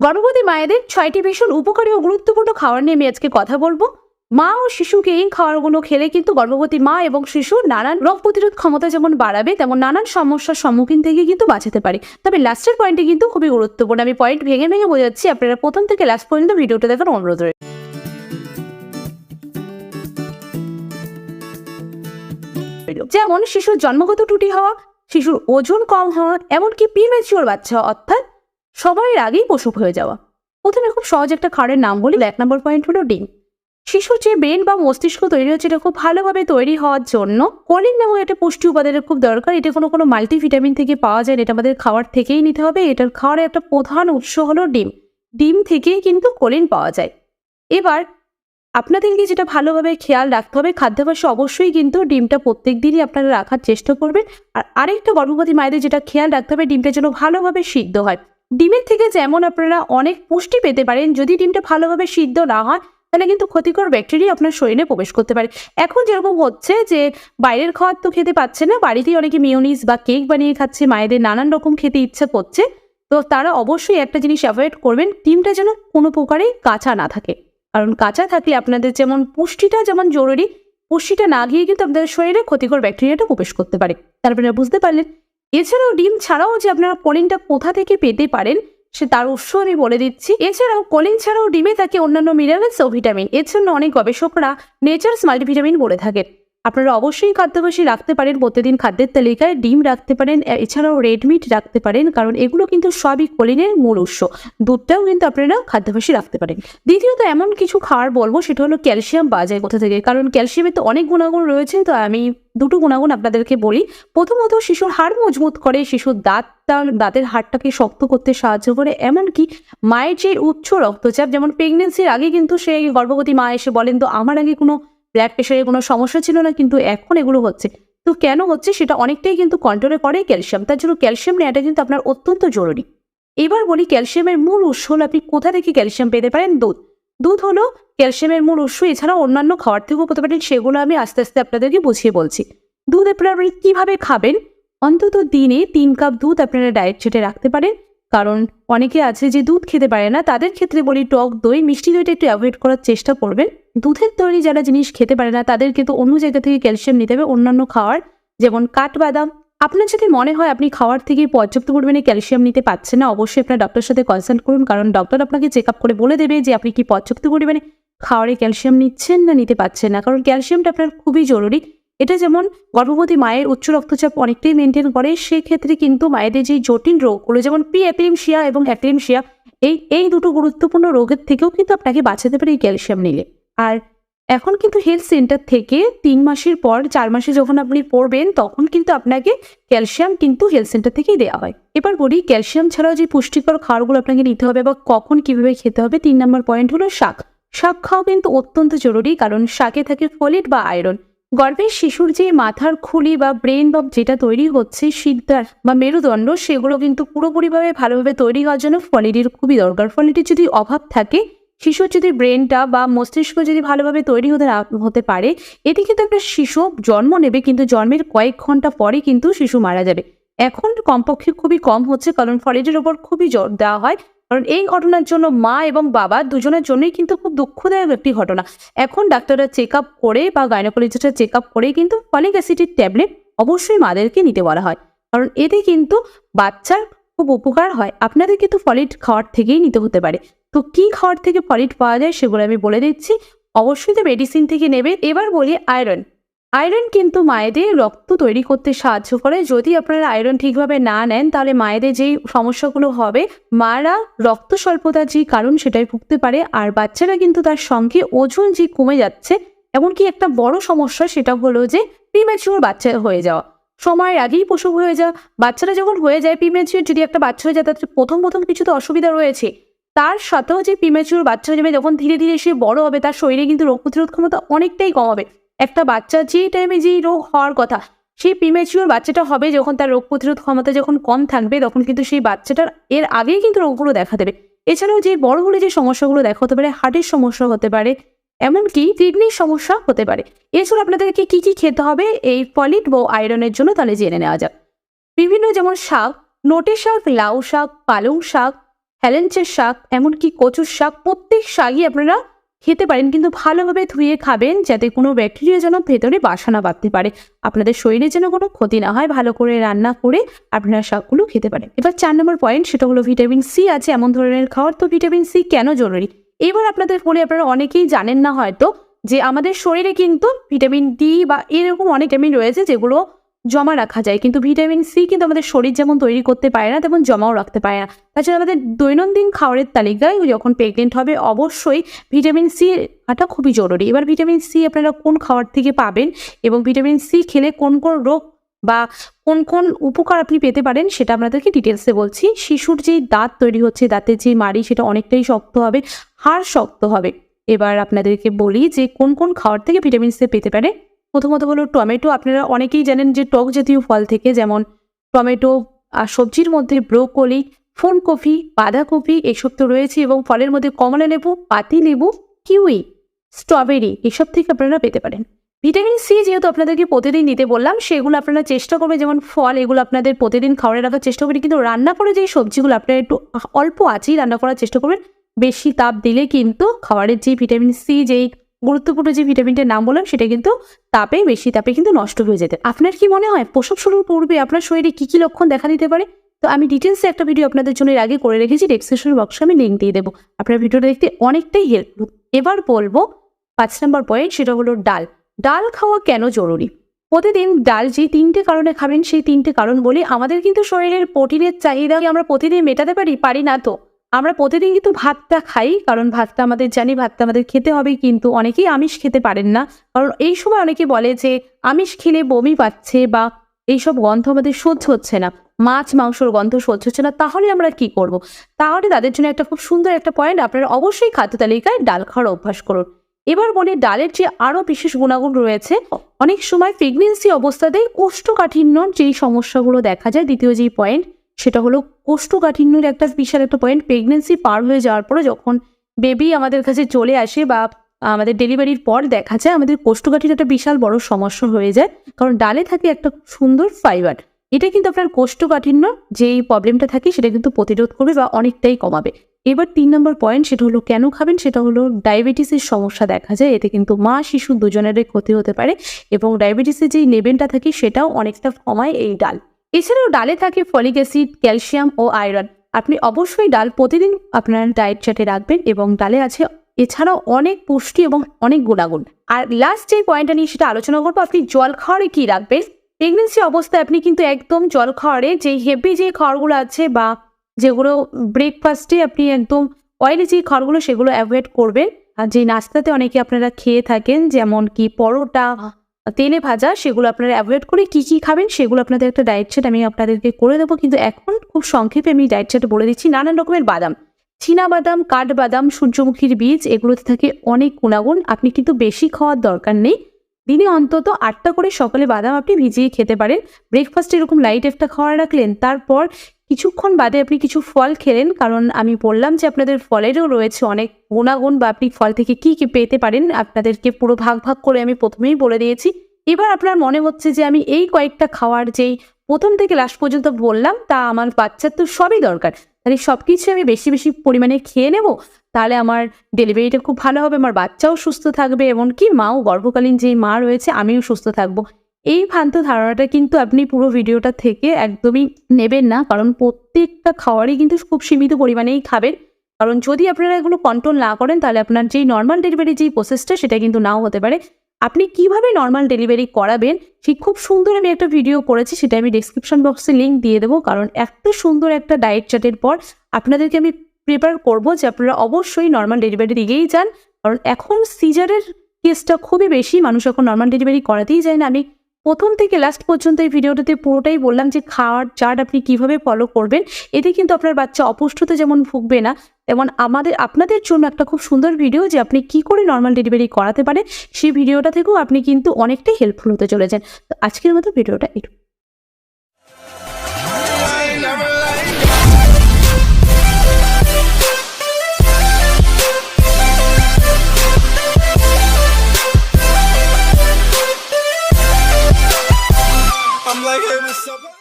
গর্ভবতী মায়েদের ছয়টি ভীষণ উপকারী ও গুরুত্বপূর্ণ খাবার নিয়ে আমি আজকে কথা বলব। মা ও শিশুকে এই খাবারগুলো খেলে কিন্তু গর্ভবতী মা এবং শিশু নানান রোগ প্রতিরোধ ক্ষমতা যেমন বাড়াবে, তেমন নানান সমস্যার সম্মুখীন থেকে কিন্তু বাঁচাতে পারে। তবে লাস্টের পয়েন্টে কিন্তু খুবই গুরুত্বপূর্ণ। আমি পয়েন্ট ভেঙে ভেঙে বোঝাচ্ছি, আপনারা প্রথম থেকে লাস্ট পর্যন্ত ভিডিওটা দেখার অনুরোধ রয়েছে যেমন শিশুর জন্মগত ত্রুটি হওয়া, শিশুর ওজন কম হওয়া, এমনকি প্রিমেচিওর বাচ্চা অর্থাৎ সময়ের আগেই প্রসব হয়ে যাওয়া। প্রথমে খুব সহজ একটা খাবারের নাম বলি, এক নম্বর পয়েন্ট হলো ডিম। শিশুর যে ব্রেন বা মস্তিষ্ক তৈরি হচ্ছে, এটা খুব ভালোভাবে তৈরি হওয়ার জন্য কলিন নামক একটা পুষ্টি উপাদানের খুব দরকার। এটা কোনো কোনো মাল্টিভিটামিন থেকে পাওয়া যায় এটা আমাদের খাওয়ার থেকেই নিতে হবে। এটার খাওয়ার একটা প্রধান উৎস হলো ডিম। ডিম থেকেই কিন্তু কলিন পাওয়া যায়। এবার আপনাদেরকে যেটা ভালোভাবে খেয়াল রাখতে হবে, খাদ্যাভ্যাসে অবশ্যই কিন্তু ডিমটা প্রত্যেক দিনই আপনারা রাখার চেষ্টা করবেন। আর আরেকটা গর্ভবতী মায়েদের যেটা খেয়াল রাখতে হবে, ডিমটা যেন ভালোভাবে সিদ্ধ হয়। ডিমের থেকে যেমন আপনারা অনেক পুষ্টি পেতে পারেন, যদি ডিমটা ভালোভাবে সিদ্ধ না হয়, তাহলে কিন্তু ক্ষতিকর ব্যাকটেরিয়া আপনার শরীরে প্রবেশ করতে পারে। এখন যেরকম হচ্ছে যে, বাইরের খাবার তো খেতে পাচ্ছে না, বাড়িতেই অনেকে মিউনিস বা কেক বানিয়ে খাচ্ছে, মায়েদের নানান রকম খেতে ইচ্ছা করছে, তো তারা অবশ্যই একটা জিনিস অ্যাভয়েড করবেন, ডিমটা যেন কোনো প্রকারেই কাঁচা না থাকে। কারণ কাঁচা থাকলে আপনাদের যেমন পুষ্টিটা যেমন জরুরি, পুষ্টিটা না গিয়ে কিন্তু আপনাদের শরীরে ক্ষতিকর ব্যাকটেরিয়াটা প্রবেশ করতে পারে। তারপরে বুঝতে পারলেন এছাড়াও ডিম ছাড়াও যে আপনারা কলিনটা কোথা থেকে পেতে পারেন, সে তার উৎস আমি বলে দিচ্ছি। এছাড়াও কলিন ছাড়াও ডিমে থাকে অন্যান্য মিনারেলস ও ভিটামিন এর জন্য অনেক গবেষকরা নেচার্স মাল্টিভিটামিন বলে থাকেন। আপনারা অবশ্যই খাদ্যাভ্যাসী রাখতে পারেন প্রতিদিন খাদ্যের তালিকায়, ডিম রাখতে পারেন এছাড়াও রেড মিট রাখতে পারেন, কারণ এগুলো কিন্তু সবই কলিনের মূল উৎস। দুধটাও কিন্তু আপনারা খাদ্যাভ্যাসী রাখতে পারেন। দ্বিতীয়ত এমন কিছু খাবার বলব, সেটা হলো ক্যালসিয়াম পাওয়া যায় কোথা থেকে, কারণ ক্যালসিয়ামে তো অনেক গুণাগুণ রয়েছে, তো আমি দুটো গুণাগুণ আপনাদেরকে বলি। প্রথমত, শিশুর হাড় মজবুত করে, শিশুর দাঁতটা দাঁতের হাড়টাকে শক্ত করতে সাহায্য করে, এমনকি মায়ের যে উচ্চ রক্তচাপ, যেমন প্রেগনেন্সির আগে কিন্তু সেই গর্ভবতী মা এসে বলেন, তো আমার আগে কোনো ব্লাড প্রেশারের কোনো সমস্যা ছিল না, কিন্তু এখন এগুলো হচ্ছে। তো কেন হচ্ছে? সেটা অনেকটাই কিন্তু কন্ট্রোলে করে ক্যালসিয়াম তার জন্য ক্যালসিয়াম নেওয়াটা কিন্তু আপনার অত্যন্ত জরুরি। এবার বলি ক্যালসিয়ামের মূল উৎস হলো, আপনি কোথা থেকে ক্যালসিয়াম পেতে পারেন? দুধ। দুধ হলো ক্যালসিয়ামের মূল উৎস। এছাড়াও অন্যান্য খাবার থেকেও পেতে পারেন, সেগুলো আমি আস্তে আস্তে আপনাদেরকে বুঝিয়ে বলছি। দুধ আপনারা আপনি কীভাবে খাবেন? অন্তত দিনে তিন কাপ দুধ আপনারা ডায়েট চেটে রাখতে পারেন। কারণ অনেকে আছে যে দুধ খেতে পারে না, তাদের ক্ষেত্রে বলি টক দই, মিষ্টি দইটা একটু অ্যাভয়েড করার চেষ্টা করবেন। দুধের তৈরি যারা জিনিস খেতে পারে না, তাদের কিন্তু অন্য জায়গা থেকে ক্যালসিয়াম নিতে হবে, অন্যান্য খাওয়ার, যেমন কাঠবাদাম। আপনার যদি মনে হয় আপনি খাওয়ার থেকে পর্যাপ্ত পরিমাণে ক্যালসিয়াম নিতে পারছেন না, অবশ্যই আপনার ডক্টরের সাথে কনসাল্ট করুন, কারণ ডক্টর আপনাকে চেক আপ করে বলে দেবে যে আপনি কি পর্যাপ্ত পরিমাণে খাওয়ারে ক্যালসিয়াম নিচ্ছেন না নিতে পারছেন না, কারণ ক্যালসিয়ামটা আপনার খুবই জরুরি। এটা যেমন গর্ভবতী মায়ের উচ্চ রক্তচাপ অনেকটাই মেনটেন করে, সেক্ষেত্রে কিন্তু মায়েদের যে জটিল রোগগুলো, যেমন পি অ্যাপিমশিয়া এবং অ্যাপিমশিয়া এই এই দুটো গুরুত্বপূর্ণ রোগের থেকেও কিন্তু আপনাকে বাঁচাতে পারে এই ক্যালসিয়াম নিলে। আর এখন কিন্তু হেলথ সেন্টার থেকে তিন মাসের পর, চার মাসে যখন আপনি পড়বেন, তখন কিন্তু আপনাকে ক্যালসিয়াম কিন্তু হেলথ সেন্টার থেকেই দেওয়া হয়। এবার বলি ক্যালসিয়াম ছাড়াও যে পুষ্টিকর খাবারগুলো আপনাকে নিতে হবে বা কখন কীভাবে খেতে হবে, তিন নম্বর পয়েন্ট হলো শাক। শাক খাওয়া কিন্তু অত্যন্ত জরুরি, কারণ শাকে থাকে ফোলেট বা আয়রন গর্ভের শিশুর যে মাথার খুলি বা ব্রেন বা যেটা তৈরি হচ্ছে সিদ্ধার বা মেরুদণ্ড, সেগুলো কিন্তু পুরোপুরিভাবে ভালোভাবে তৈরি হওয়ার জন্য ফলিটির খুবই দরকার। ফলিটির যদি অভাব থাকে, শিশুর যদি ব্রেনটা বা মস্তিষ্ক যদি ভালোভাবে তৈরি হতে হতে পারে, এতে কিন্তু একটা শিশু জন্ম নেবে, কিন্তু জন্মের কয়েক ঘণ্টা পরে কিন্তু শিশু মারা যাবে। এখন কমপক্ষে খুবই কম হচ্ছে, কারণ ফলিটির ওপর খুবই জোর দেওয়া হয়। কারণ এই ঘটনার জন্য মা এবং বাবা দুজনের জন্যই কিন্তু খুব দুঃখদায়ক একটি ঘটনা। এখন ডাক্তাররা চেক আপ করে বা গাইনোকোলজিস্টরা চেক আপ করে কিন্তু ফলিক অ্যাসিডের ট্যাবলেট অবশ্যই মাদেরকে নিতে বলা হয়। কারণ এতে কিন্তু বাচ্চার খুব উপকার হয়। আপনাদের কিন্তু ফলিট খাওয়ার থেকেই নিতে হতে পারে। তো কি খাওয়ার থেকে ফলিট পাওয়া যায় সেগুলো আমি বলে দিচ্ছি। অবশ্যই তো মেডিসিন থেকে নেবে। এবার বলি আয়রন আয়রন কিন্তু মায়েদের রক্ত তৈরি করতে সাহায্য করে। যদি আপনারা আয়রন ঠিকভাবে না নেন, তাহলে মায়েদের যেই সমস্যাগুলো হবে, মারা রক্ত স্বল্পতার যে কারণ সেটাই ভুগতে পারে। আর বাচ্চারা কিন্তু তার সঙ্গে ওজন যে কমে যাচ্ছে, এমনকি একটা বড় সমস্যা সেটা হলো যে প্রিম্যাচিওর বাচ্চা হয়ে যাওয়া। সময়ের আগেই পশু হয়ে যাওয়া। বাচ্চারা যখন হয়ে যায় প্রিম্যাচিওর যদি একটা বাচ্চা হয়ে যায়, তাতে প্রথম প্রথম কিছু তো অসুবিধা রয়েছে। তার সাথেও যে প্রিম্যাচিওর বাচ্চা হয়ে যাবে, যখন ধীরে ধীরে সে বড় হবে, তার শরীরে কিন্তু রোগ প্রতিরোধ ক্ষমতা অনেকটাই কম হবে। একটা বাচ্চা যেই টাইমে যেই রোগ হওয়ার কথা, সেই প্রিম্যাচিওর বাচ্চাটা হবে যখন তার রোগ প্রতিরোধ ক্ষমতা যখন কম থাকবে, তখন কিন্তু সেই বাচ্চাটার, এর আগেই কিন্তু রোগগুলো দেখা দেবে। এছাড়াও যে বড় হলে যে সমস্যাগুলো দেখা হতে পারে হার্টের সমস্যা হতে পারে, এমনকি কিডনির সমস্যা হতে পারে। এছাড়া আপনাদেরকে কি কি খেতে হবে, এই ফলিট ও আয়রনের জন্য তাহলে জেনে নেওয়া যাক। বিভিন্ন যেমন শাক নোটে শাক, লাউ শাক, পালং শাক, হেলেঞ্চের শাক, এমনকি কচুর শাক, প্রত্যেক শাকই আপনারা খেতে পারেন, কিন্তু ভালোভাবে ধুয়ে খাবেন যাতে কোনো ব্যাকটেরিয়া যেন ভেতরে বাসা না বাঁধতে পারে। আপনাদের শরীরে যেন কোনো ক্ষতি না হয়, ভালো করে রান্না করে আপনারা শাকগুলো খেতে পারেন। এবার চার নম্বর পয়েন্ট সেটা হলো ভিটামিন সি আছে, এমন ধরনের খাওয়ার তো ভিটামিন সি কেন জরুরি? এবার আপনাদের ফোনে আপনারা অনেকেই জানেন না হয়তো, যে আমাদের শরীরে কিন্তু ভিটামিন ডি বা এরকম অনেক ভিটামিন রয়েছে যেগুলো জমা রাখা যায়। কিন্তু ভিটামিন সি কিন্তু আমাদের শরীর যেমন তৈরি করতে পারে না, তেমন জমাও রাখতে পারে না। তাছাড়া আমাদের দৈনন্দিন খাবারের তালিকায় যখন প্রেগনেন্ট হবে, অবশ্যই ভিটামিন সি খাওয়াটা খুবই জরুরি। এবার ভিটামিন সি আপনারা কোন খাবার থেকে পাবেন এবং ভিটামিন সি খেলে কোন কোন রোগ বা কোন কোন উপকার আপনি পেতে পারেন, সেটা আপনাদেরকে ডিটেলসে বলছি। শিশুর যেই দাঁত তৈরি হচ্ছে, দাঁতের যে মাড়ি, সেটা অনেকটাই শক্ত হবে, হাড় শক্ত হবে। এবার আপনাদেরকে বলি যে কোন কোন খাবার থেকে ভিটামিন সি পেতে পারে প্রথমত হলো টমেটো, আপনারা অনেকেই জানেন যে টক জাতীয় ফল থেকে যেমন টমেটো আর সবজির মধ্যে ব্রোকলি, ফুলকপি, বাঁধাকপি এসব তো রয়েছে এবং ফলের মধ্যে কমলা লেবু, পাতি লেবু, কিউই, স্ট্রবেরি এসব থেকে আপনারা পেতে পারেন। ভিটামিন সি যেহেতু আপনাদেরকে প্রতিদিন নিতে বললাম, সেগুলো আপনারা চেষ্টা করবেন, যেমন ফল এগুলো আপনাদের প্রতিদিন খাওয়ারে রাখার চেষ্টা করবেন, কিন্তু রান্না করে যেই সবজিগুলো আপনারা একটু অল্প আছেই রান্না করার চেষ্টা করবেন, বেশি তাপ দিলে কিন্তু খাবারের যে ভিটামিন সি যেই গুরুত্বপূর্ণ যে ভিটামিনটার নাম বললাম, সেটা কিন্তু তাপে বেশি, তাপে কিন্তু নষ্ট হয়ে যেতে। আপনার কি মনে হয়, প্রসব শুরুর পূর্বে আপনার শরীরে কি কি লক্ষণ দেখা দিতে পারে? তো আমি ডিটেলসে একটা ভিডিও আপনাদের জন্য আগে করে রেখেছি ডেসক্রিপশন বক্সে আমি লিঙ্ক দিয়ে দেবো। আপনার ভিডিওটা দেখতে অনেকটাই হেল্প এবার বলব পাঁচ নম্বর পয়েন্ট সেটা হলো ডাল। ডাল খাওয়া কেন জরুরি? প্রতিদিন ডাল যে তিনটে কারণে খাবেন, সেই তিনটে কারণ বলি আমাদের কিন্তু শরীরের প্রোটিনের চাহিদা আমরা প্রতিদিন মেটাতে পারি? পারি না তো। আমরা প্রতিদিন কিন্তু ভাতটা খাই, কারণ ভাতটা আমাদের জানি ভাতটা আমাদের খেতে হবে, কিন্তু অনেকেই আমিষ খেতে পারেন না কারণ এই সময় অনেকে বলে যে, আমিষ খেলে বমি পাচ্ছে বা এইসব গন্ধ আমাদের সহ্য হচ্ছে না, মাছ, মাংসর গন্ধ সহ্য হচ্ছে না, তাহলে আমরা কি করব। তাহলে তাদের জন্য একটা খুব সুন্দর একটা পয়েন্ট আপনারা অবশ্যই খাদ্য তালিকায় ডাল খাওয়ার অভ্যাস করুন এবার বলি, ডালের যে আরও বিশেষ গুণাগুণ রয়েছে, অনেক সময় প্রেগনেন্সি অবস্থাতেই কোষ্ঠকাঠিন্য যেই সমস্যাগুলো দেখা যায়, দ্বিতীয় যেই পয়েন্ট সেটা হলো কোষ্ঠকাঠিন্যের একটা বিশাল একটা পয়েন্ট প্রেগনেন্সি পার হয়ে যাওয়ার পরে যখন বেবি আমাদের কাছে চলে আসে বা আমাদের ডেলিভারির পর দেখা যায়, আমাদের কোষ্ঠকাঠিন্য একটা বিশাল বড় সমস্যা হয়ে যায়। কারণ ডালে থাকে একটা সুন্দর ফাইবার এটা কিন্তু আপনার কোষ্ঠকাঠিন্য যেই প্রবলেমটা থাকে, সেটা কিন্তু প্রতিরোধ করবে বা অনেকটাই কমাবে। এবার তিন নম্বর পয়েন্ট সেটা হলো কেন খাবেন? সেটা হলো ডায়াবেটিসের সমস্যা দেখা যায়। এতে কিন্তু মা, শিশু দুজনেরই ক্ষতি হতে পারে এবং ডায়াবেটিসের যেই লেভেলটা থাকে, সেটাও অনেকটা কমায় এই ডাল। এছাড়াও ডালে থাকে ফলিক অ্যাসিড, ক্যালসিয়াম ও আয়রন। আপনি অবশ্যই ডাল প্রতিদিন আপনার ডায়েট চার্টে রাখবেন এবং ডালে আছে এছাড়াও অনেক পুষ্টি এবং অনেক গুণাগুণ। আর লাস্ট যে পয়েন্টটা নিয়ে সেটা আলোচনা করব, আপনি জল খাওয়ারে কী রাখবেন? প্রেগনেন্সি অবস্থায় আপনি কিন্তু একদম জল খাওয়ারে যে হেভি যে খাওয়ারগুলো আছে বা যেগুলো ব্রেকফাস্টে আপনি একদম অয়েলি যে খাবারগুলো সেগুলো অ্যাভয়েড করবেন। আর যে নাস্তাতে অনেকে আপনারা খেয়ে থাকেন, যেমন কি পরোটা তেলে ভাজা, সেগুলো আপনারা অ্যাভয়েড করে কী কী খাবেন সেগুলো আপনাদের একটা ডায়েট চার্ট আমি আপনাদেরকে করে দেবো। কিন্তু এখন খুব সংক্ষেপে আমি ডায়েট চার্টে বলে দিচ্ছি, নানান রকমের বাদাম। বাদাম কাঠবাদাম, সূর্যমুখীর বীজ, এগুলোতে থাকে অনেক গুণাগুণ, আপনি কিন্তু বেশি খাওয়ার দরকার নেই। দিনে অন্তত আটটা করে সকালে বাদাম আপনি ভিজিয়ে খেতে পারেন। ব্রেকফাস্টে এরকম লাইট একটা খাওয়া রাখলেন, তারপর কিছুক্ষণ বাদে আপনি কিছু ফল খেলেন, কারণ আমি বললাম যে আপনাদের ফলেরও রয়েছে অনেক গুণাগুণ বা আপনি ফল থেকে কি কি পেতে পারেন, আপনাদেরকে পুরো ভাগ ভাগ করে আমি প্রথমেই বলে দিয়েছি। এবার আপনার মনে হচ্ছে যে আমি এই কয়েকটা খাওয়ার যেই প্রথম থেকে লাস্ট পর্যন্ত বললাম, তা আমার বাচ্চার তো সবই দরকার। তাহলে সব কিছু আমি বেশি বেশি পরিমাণে খেয়ে নেব, তাহলে আমার ডেলিভারিটা খুব ভালো হবে, আমার বাচ্চাও সুস্থ থাকবে, এমনকি মাও, গর্ভকালীন যেই মা রয়েছে, আমিও সুস্থ থাকব। এই ভ্রান্ত ধারণাটা কিন্তু আপনি পুরো ভিডিওটা থেকে একদমই নেবেন না। কারণ প্রত্যেকটা খাওয়ারই কিন্তু খুব সীমিত পরিমাণেই খাবেন। কারণ যদি আপনারা এগুলো কন্ট্রোল না করেন, তাহলে আপনার যেই নর্মাল ডেলিভারি যেই প্রসেসটা সেটা কিন্তু নাও হতে পারে। আপনি কীভাবে নর্মাল ডেলিভারি করাবেন ঠিক খুব সুন্দর আমি একটা ভিডিও করেছি, সেটা আমি ডিসক্রিপশন বক্সে লিঙ্ক দিয়ে দেবো। কারণ এত সুন্দর একটা ডায়েট চার্টের পর আপনাদেরকে আমি প্রিপেয়ার করব যে আপনারা অবশ্যই নর্মাল ডেলিভারি দিকেই যান। কারণ এখন সিজারের কেসটা খুবই বেশি। মানুষ এখন নর্মাল ডেলিভারি করাতেই যায় না। আমি প্রথম থেকে লাস্ট পর্যন্ত এই ভিডিওটাতে পুরোটাই বললাম যে খাওয়ার চার্ট আপনি কীভাবে ফলো করবেন। এতে কিন্তু আপনার বাচ্চা অপুষ্টতে যেমন ভুগবে না, তেমন আমাদের, আপনাদের জন্য একটা খুব সুন্দর ভিডিও যে আপনি কি করে নর্মাল ডেলিভারি করাতে পারেন, সেই ভিডিওটা থেকেও আপনি কিন্তু অনেকটাই হেল্পফুল হতে চলেছেন। তো আজকের মতো ভিডিওটা একটু So